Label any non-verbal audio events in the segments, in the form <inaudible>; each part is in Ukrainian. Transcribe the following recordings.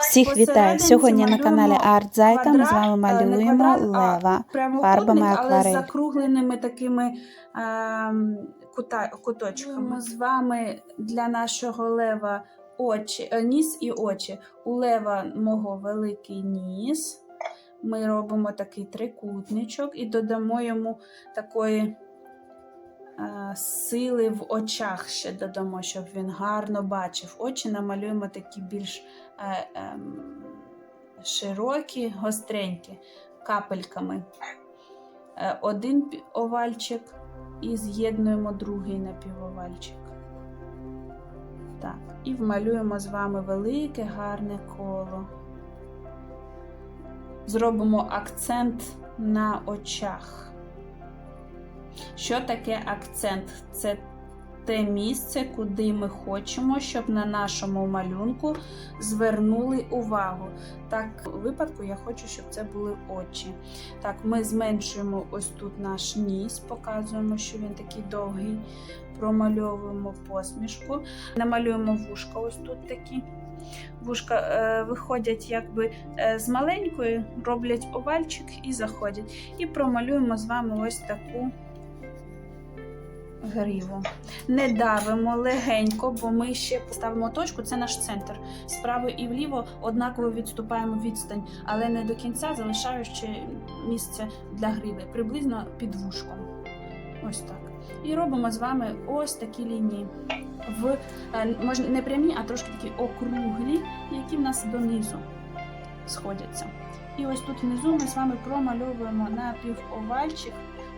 Всіх вітаю! Сьогодні на каналі Арт Зайка ми з вами е, малюємо квадрат, лева фарбами але з акварель. закругленими такими ем, кута, куточками. Ми з вами для нашого лева очі, е, ніс і очі. У лева мого великий ніс. Ми робимо такий трикутничок і додамо йому такої сили в очах ще додамо, щоб він гарно бачив. Очі намалюємо такі більш е, ем, широкі, гостренькі, капельками. Е, Один овальчик і з'єднуємо другий напівовальчик. Так, і вмалюємо з вами велике гарне коло. Зробимо акцент на очах. Що таке акцент? Це те місце, куди ми хочемо, щоб на нашому малюнку звернули увагу. Так, у випадку я хочу, щоб це були очі. Так, ми зменшуємо ось тут наш ніс, показуємо, що він такий довгий. Промальовуємо посмішку, намалюємо вушка ось тут такі. Вушка е, виходять якби е, з маленької, роблять овальчик і заходять. І промалюємо з вами ось таку гриву. Не давимо легенько, бо ми ще поставимо точку, це наш центр. Справа і вліво однаково відступаємо відстань, але не до кінця, залишаючи місце для гриви, приблизно під вушком. Ось так. І робимо з вами ось такі лінії. В е, можна не прямі, а трошки такі округлі, які в нас донизу сходяться. І ось тут внизу ми з вами промальовуємо напівовальчик.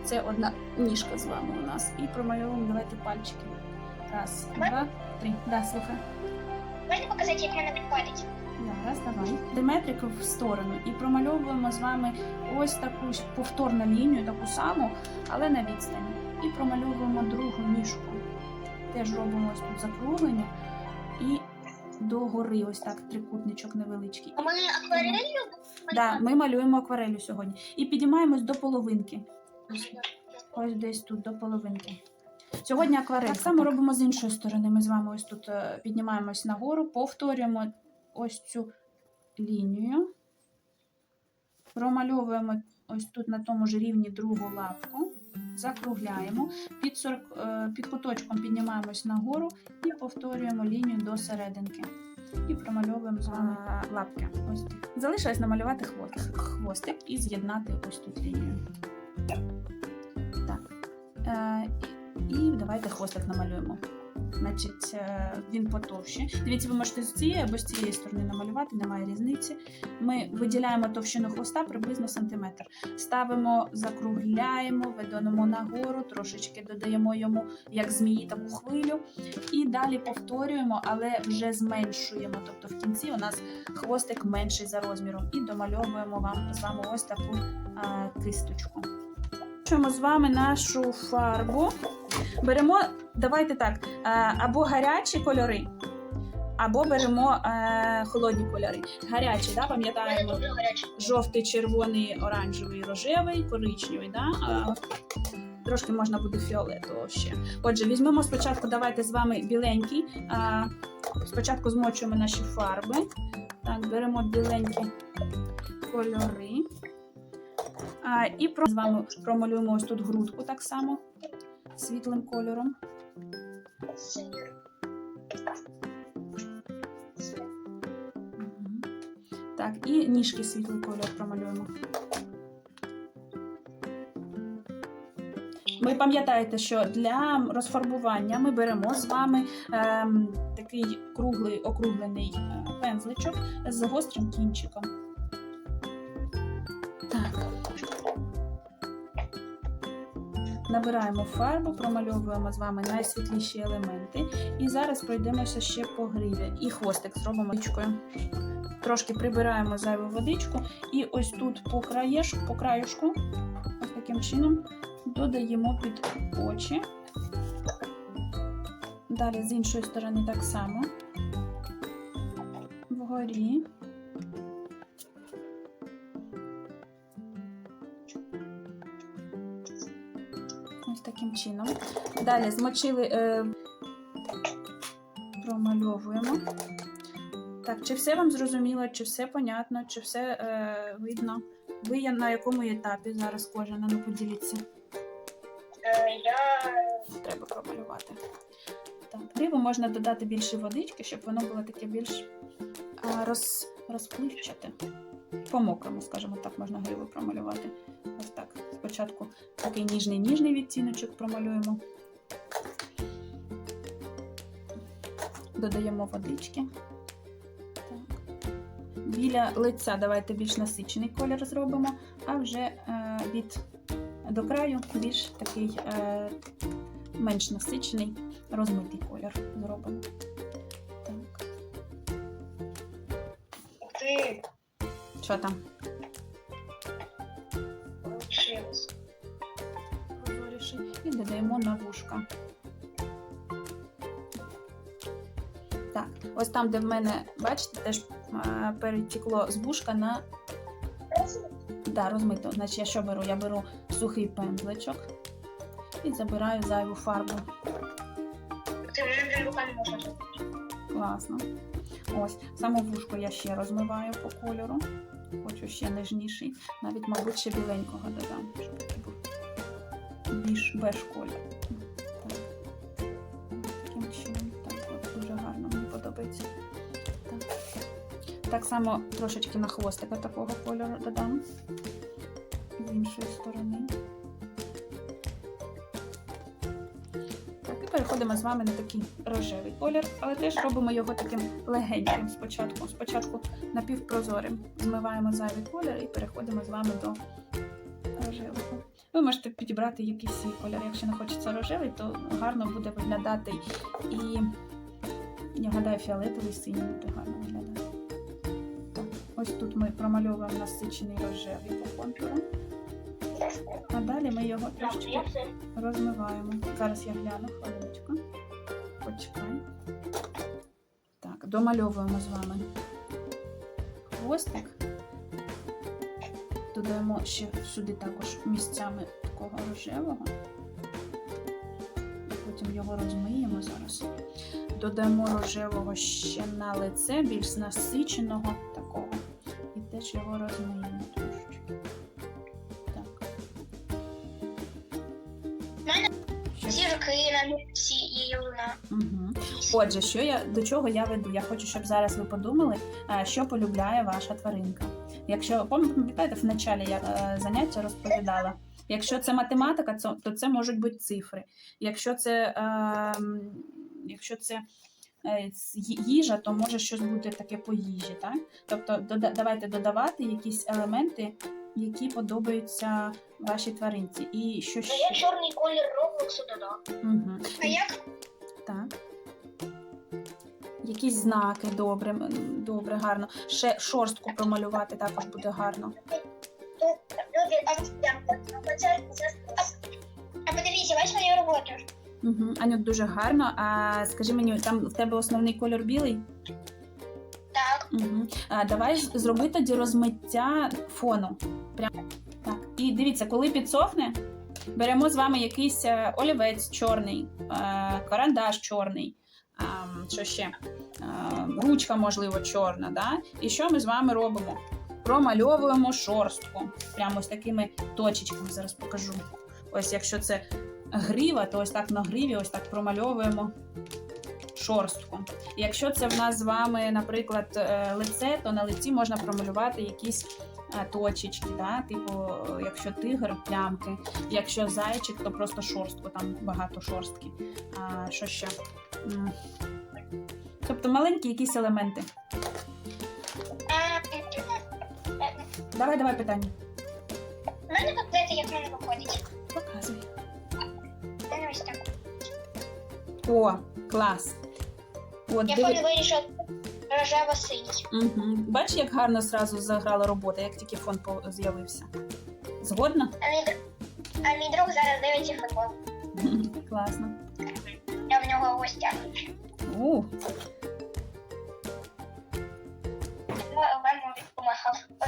Це одна ніжка з вами у нас. І промальовуємо давайте пальчики. Раз, два, три. Да, слухай. Можна показати, як вона підходить? Зараз давай. Диметрик в сторону і промальовуємо з вами ось таку повторну лінію, таку саму, але на відстані. І промальовуємо другу ніжку. Теж робимо ось тут закруглення і догори, ось так, трикутничок невеличкий. А ми акварелью? Да, ми малюємо акварелю сьогодні. І підіймаємось до половинки. Ось, десь тут, до половинки. Сьогодні акварель. Так само робимо з іншої сторони. Ми з вами ось тут е, піднімаємось нагору, повторюємо ось цю лінію. Промальовуємо ось тут на тому ж рівні другу лапку, закругляємо, під, 40, е, під куточком піднімаємось нагору і повторюємо лінію до серединки. І промальовуємо з вами лапки. Ось. Залишилось намалювати хвостик і з'єднати ось тут лінію. Так. Е, і давайте хвостик намалюємо. Значить, е, він потовще. Дивіться, ви можете з цієї або з цієї сторони намалювати, немає різниці. Ми виділяємо товщину хвоста приблизно сантиметр. Ставимо, закругляємо, видонемо нагору, трошечки додаємо йому, як змії, таку хвилю. І далі повторюємо, але вже зменшуємо. Тобто в кінці у нас хвостик менший за розміром. І домальовуємо вам з вами ось таку а, кисточку. Змішуємо з вами нашу фарбу. Беремо, давайте так, е, або гарячі кольори, або беремо е, холодні кольори. Гарячі, да, пам'ятаємо? Жовтий, червоний, оранжевий, рожевий, коричневий. Да? Трошки можна буде фіолетового ще. Отже, візьмемо спочатку, давайте з вами біленький. Спочатку змочуємо наші фарби. Так, беремо біленькі кольори. А, і про... з вами промалюємо ось тут грудку так само світлим кольором. Так, і ніжки світлий кольор промалюємо. Ви пам'ятаєте, що для розфарбування ми беремо з вами ем, такий круглий округлений е, пензличок з гострим кінчиком. Набираємо фарбу, промальовуємо з вами найсвітліші елементи. І зараз пройдемося ще по гриві. І хвостик зробимо річкою. Трошки прибираємо зайву водичку. І ось тут по краєшку, по краюшку, ось таким чином, додаємо під очі. Далі з іншої сторони так само. Вгорі. Таким чином. Далі змочили, е, промальовуємо. Так, чи все вам зрозуміло, чи все понятно, чи все е, видно? Ви є на якому етапі зараз кожен? Ну поділіться. Е, Я Треба промалювати. Так, гриву можна додати більше водички, щоб воно було таке більш а, роз, розпливчате. По-мокрому, скажімо так, можна гриву промалювати. Ось так. Спочатку такий ніжний-ніжний відтіночок промалюємо. Додаємо водички. Так. Біля лиця давайте більш насичений колір зробимо, а вже е, від до краю більш такий е, менш насичений, розмитий колір зробимо. Так. Що там? Додаємо. Так, ось там, де в мене, бачите, теж е, перетекло з вушка на да, розмито. Значить, я що беру? Я беру сухий пензличок і забираю зайву фарбу. Ти вже руками можна. Класно. Ось, саме вушко я ще розмиваю по кольору. Хочу ще ніжніший. Навіть, мабуть, ще біленького додам, щоб такий був більш беж колір. Так само трошечки на хвостика такого кольору додам. З іншої сторони. Так, і переходимо з вами на такий рожевий колір, але теж робимо його таким легеньким спочатку. Спочатку напівпрозорим. Змиваємо зайвий колір і переходимо з вами до рожевого. Ви можете підібрати якийсь свій колір. Якщо не хочеться рожевий, то гарно буде виглядати і я гадаю, фіолетовий синій буде гарно виглядати. Ось тут ми промальовуємо насичений рожевий по контуру. А далі ми його трошки розмиваємо. Зараз я гляну хвилиночку. Почекай. Так, домальовуємо з вами хвостик. Додаємо ще сюди також місцями такого рожевого. Потім його розмиємо зараз. Додамо рожевого ще на лице, більш насиченого теж його розмиємо трошечки. Так. мене Зірки на місці і луна. Угу. Отже, що я до чого я веду? Я хочу, щоб зараз ви подумали, е, що полюбляє ваша тваринка. Якщо пам- пам'ятаєте, в началі я е, заняття розповідала. Якщо це математика, то це можуть бути цифри. Якщо це, е, якщо це їжа, то може щось бути таке по їжі. Так? Тобто давайте додавати якісь елементи, які подобаються вашій тваринці. І що А я чорний колір Роблоксу додав. Угу. А як? Так. Якісь знаки добре, добре, гарно. Ще шорстку промалювати також буде гарно. А а подивіться, бачиш мою роботу? Угу. Аню, дуже гарно. А скажи мені, там в тебе основний кольор білий? Так. Угу. А, давай зроби тоді розмиття фону. Прям. Так. І дивіться, коли підсохне, беремо з вами якийсь е, олівець чорний, е, карандаш чорний. а, що ще? Е, ручка, можливо, чорна. Да? І що ми з вами робимо? Промальовуємо шорстку. Прямо ось такими точечками зараз покажу. Ось якщо це грива, то ось так на гриві, ось так промальовуємо шорстку. Якщо це в нас з вами, наприклад, е, лице, то на лиці можна промалювати якісь е, точечки, да? типу, якщо тигр, плямки, якщо зайчик, то просто шорстку, там багато шорстки. А, що ще? Тобто маленькі якісь елементи. Давай, давай питання. У мене котлети, як в мене виходить. Показуй. Ось так. О, клас. От, Я диви... вирішив рожево-синій. угу. Бачиш, як гарно зразу заграла робота, як тільки фон по- з'явився. Згодна? А мій, др- а мій друг зараз дивиться футбол. <laughs> Класно. Я в нього в гостях. У.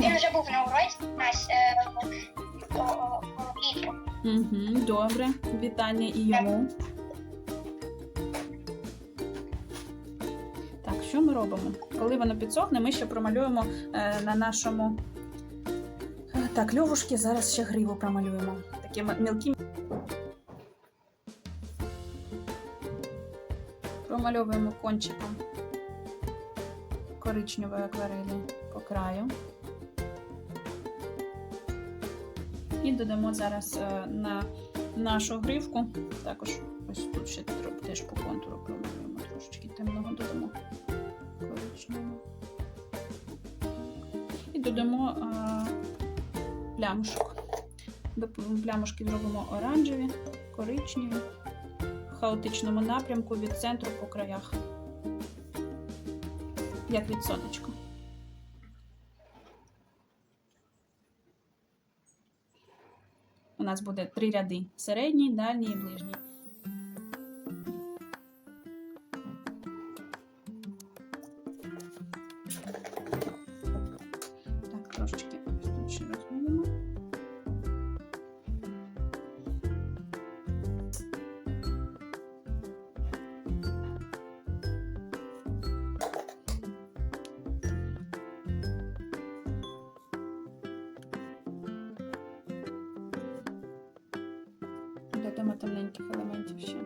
Він вже був на уроці у нас е, влітку. Угу, добре, вітання і йому. Так, що ми робимо? Коли воно підсохне, ми ще промалюємо е, на нашому. Е, Так, льовушки, зараз ще гриву промалюємо. Такі мілкі. Промальовуємо кончиком коричневої акварелі по краю. І додамо зараз е, на нашу гривку. Також ось тут ще теж по контуру промалюємо трошечки темного додамо коричневого. І додамо а, плямушок. Плямушки зробимо оранжеві, коричневі, в хаотичному напрямку від центру по краях. Як від сонечка. Нас буде три ряди: середній, дальній і ближній. Додамо темненьких елементів ще.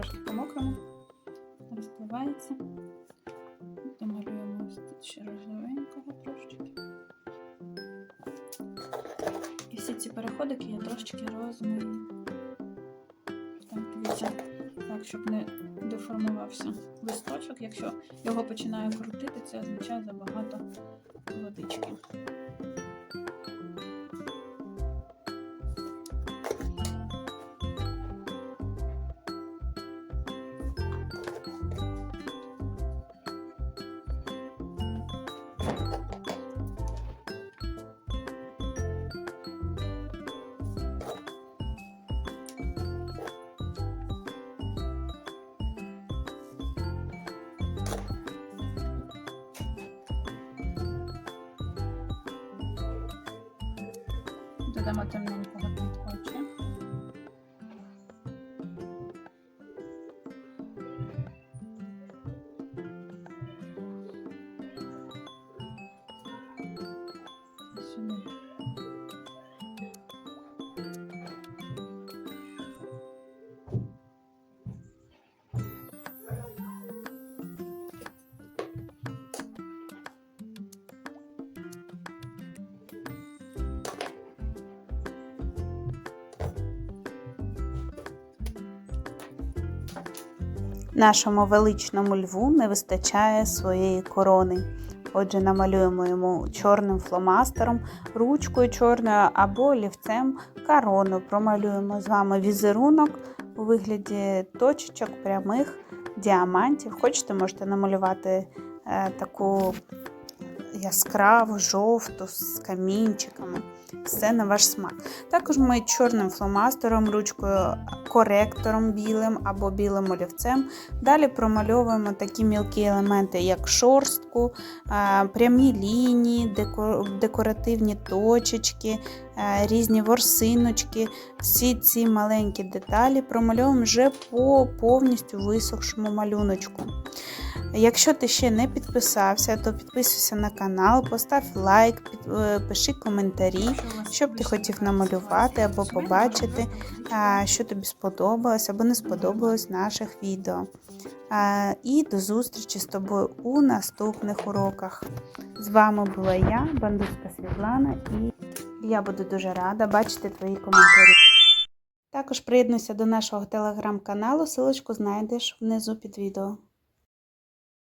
Трошки по-мокрому. Розпливається. Домалюємо ось тут ще розовенького трошечки. І всі ці переходики я трошечки розмию. Так, дивіться, так, щоб не деформувався листочок. Якщо його починаю крутити, це означає забагато водички. Додамо темненького Нашому величному льву не вистачає своєї корони. Отже, намалюємо йому чорним фломастером, ручкою чорною або олівцем корону. Промалюємо з вами візерунок у вигляді точечок, прямих діамантів. Хочете, можете намалювати е, таку яскраву, жовту з камінчиками. Все на ваш смак. Також ми чорним фломастером, ручкою, коректором білим або білим олівцем. Далі промальовуємо такі мілкі елементи, як шорстку, прямі лінії, декоративні точечки, різні ворсиночки. Всі ці маленькі деталі промальовуємо вже по повністю висохшому малюночку. Якщо ти ще не підписався, то підписуйся на канал, постав лайк, е, пиши коментарі, що б ти хотів намалювати або побачити, що тобі сподобалось або не сподобалось в наших відео. І до зустрічі з тобою у наступних уроках. З вами була я, бандитська Світлана, і я буду дуже рада бачити твої коментарі. Також приєднуйся до нашого телеграм-каналу, силочку знайдеш внизу під відео.